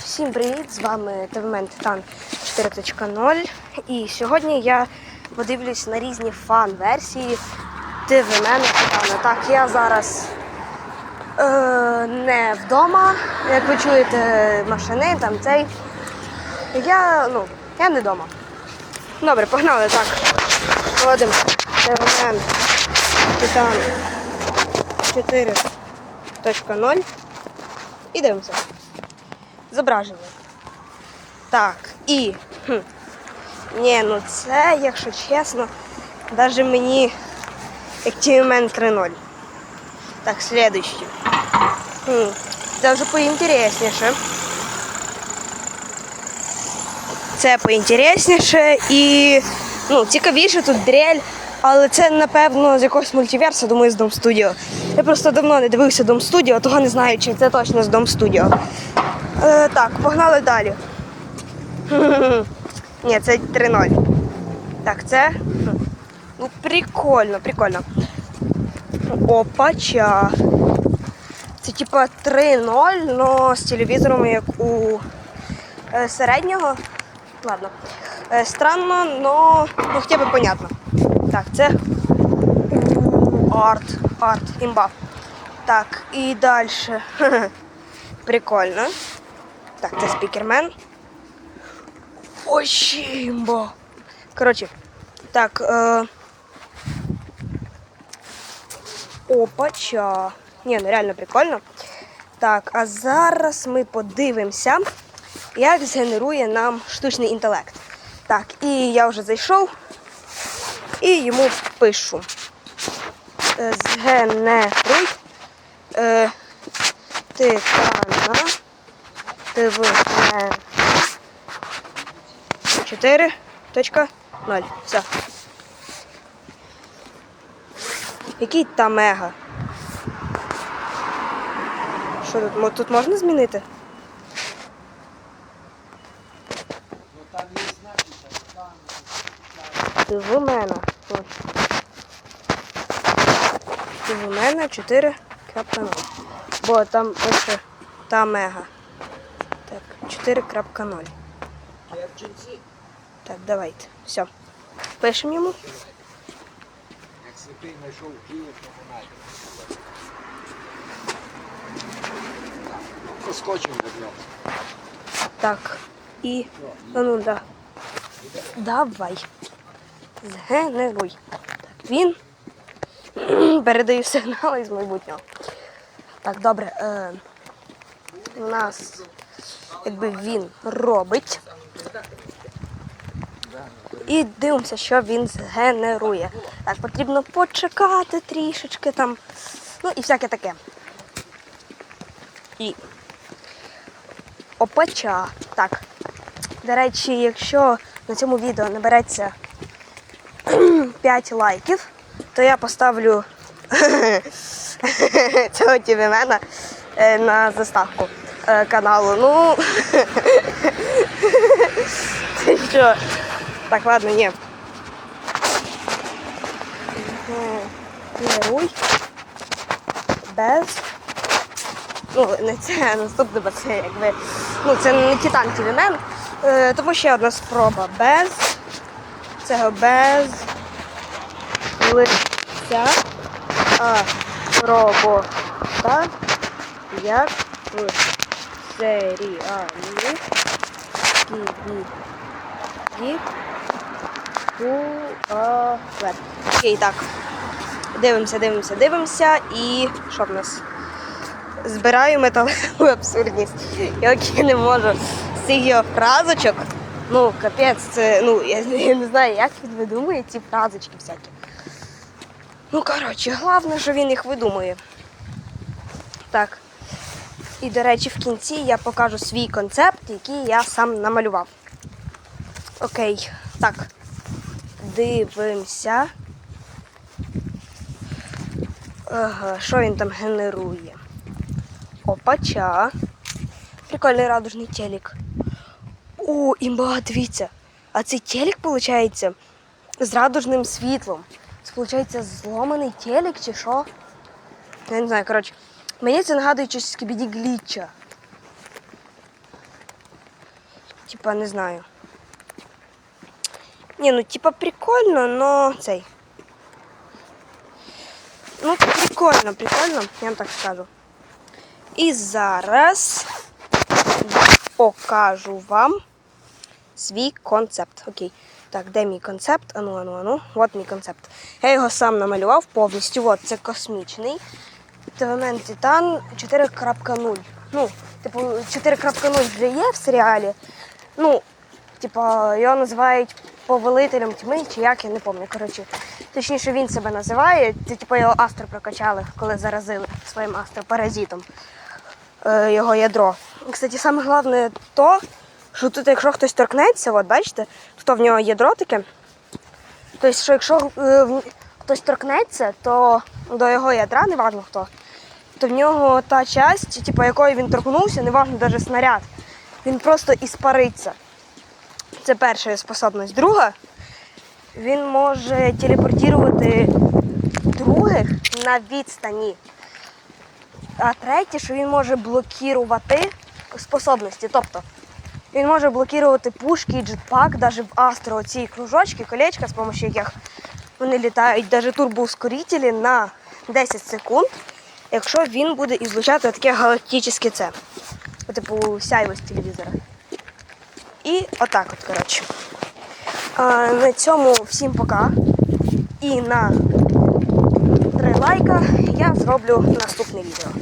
Всім привіт! З вами ТВМен Титан 4.0. І сьогодні я подивлюсь на різні фан-версії ТВМен Титана. Так, я зараз е, не вдома. Як ви чуєте, машини, там цей. Я, ну, я не вдома. Добре, погнали так. Вводимо ТВМен Титан 4.0 і дивимося. Зображення. Так, і. Хм. Ні, ну це, якщо чесно, навіть мені TMN 3.0. Так, слідуючий. Хм. Це вже поінтересніше. Це поінтересніше і ну, цікавіше тут дрель, але це, напевно, з якогось мультиверсу, думаю, з Дом Студіо. Я просто давно не дивився Дом Студіо, того не знаю, чи це точно з Дом Студіо. Е, так, погнали далі. Ні, це 3-0. Так, це. Ну, прикольно, прикольно. Опача. Це типа 3-0, но з телевізором, як у е, середнього. Ладно. Е, странно, но ну, хоча б понятно. Так, це арт, арт, імба. Так, і далі. Прикольно. Так, це спікермен. Ой, імба. Коротше, так. Е... Опача. Ні, ну реально прикольно. Так, а зараз ми подивимося, як згенерує нам штучний інтелект. Так, і я вже зайшов і йому пишу. Е, Згенеруй е, титана ТВН 4.0. Все. Який там мега? Що тут? Тут можна змінити? Ти в мене. Ти в мене 4.0. Бо там пише та мега. Так, 4.0. Так, давайте. Все. Пишемо йому. Як сліпий знайшов Київ, від нього. Так. І. Ну, ну, да. Давай. Згенеруй. Так, він. Передаю сигнали з майбутнього. Так, добре. Е, у нас якби він робить. І дивимося, що він згенерує. Так, потрібно почекати трішечки там. Ну і всяке таке. І опача. Так. До речі, якщо на цьому відео набереться 5 лайків, то я поставлю цього тівімена е, на заставку каналу. Ну це що? Так, ладно, ні. Геруй. Без. Ну, не це наступне, бо це якби. Ну, це не титан тівімен. Е, тому ще одна спроба. Без. Цього без лиця. А робота як в серіалі Кібі Туалет. Окей, так. Дивимося, дивимося, дивимося. І що в нас? Збираю металеву абсурдність. Я не можу з цих його фразочок. Ну, капець, це, ну, я, я не знаю, як він видумує ці фразочки всякі. Ну, коротше, головне, що він їх видумує. Так. І, до речі, в кінці я покажу свій концепт, який я сам намалював. Окей, так. Дивимося. Ага, що він там генерує? Опача. Прикольний радужний телек. О, імба, дивіться. А цей телек, виходить, з радужним світлом. Це, виходить, зломаний телек чи що? Я не знаю, коротше. Мені це нагадує щось з кібіді глічча. типа, не знаю. Ні, ну типа прикольно, но цей. Ну, прикольно, прикольно, я вам так скажу. І зараз покажу вам свій концепт. Окей. Так, де мій концепт? Ану, ану, ану. От мій концепт. Я його сам намалював повністю. От це космічний. Телемент Титан 4.0. Ну, типу, 4.0 вже є в серіалі. Ну, типу, його називають повелителем тьми, чи як, я не пам'ятаю. Коротше, точніше, він себе називає. Це типу його астро прокачали, коли заразили своїм астропаразитом е, його ядро. Кстати, саме головне то, що тут, якщо хтось торкнеться, от бачите, тут в нього ядро таке. Тобто, що якщо е, хтось торкнеться, то до його ядра, неважно хто, то в нього та часть, типу, якої він торкнувся, неважно навіть снаряд, він просто іспариться. Це перша способність. Друга, він може телепортувати других на відстані. А третє, що він може блокувати способності. Тобто він може блокувати пушки джетпак, навіть в Астро ці кружочки, колечка, з допомогою яких вони літають, навіть турбоускорителі на 10 секунд, якщо він буде ізлучати таке галактичне це. Типу сяйво з телевізора. І отак от, коротше. А, на цьому всім пока. І на 3 лайка я зроблю наступне відео.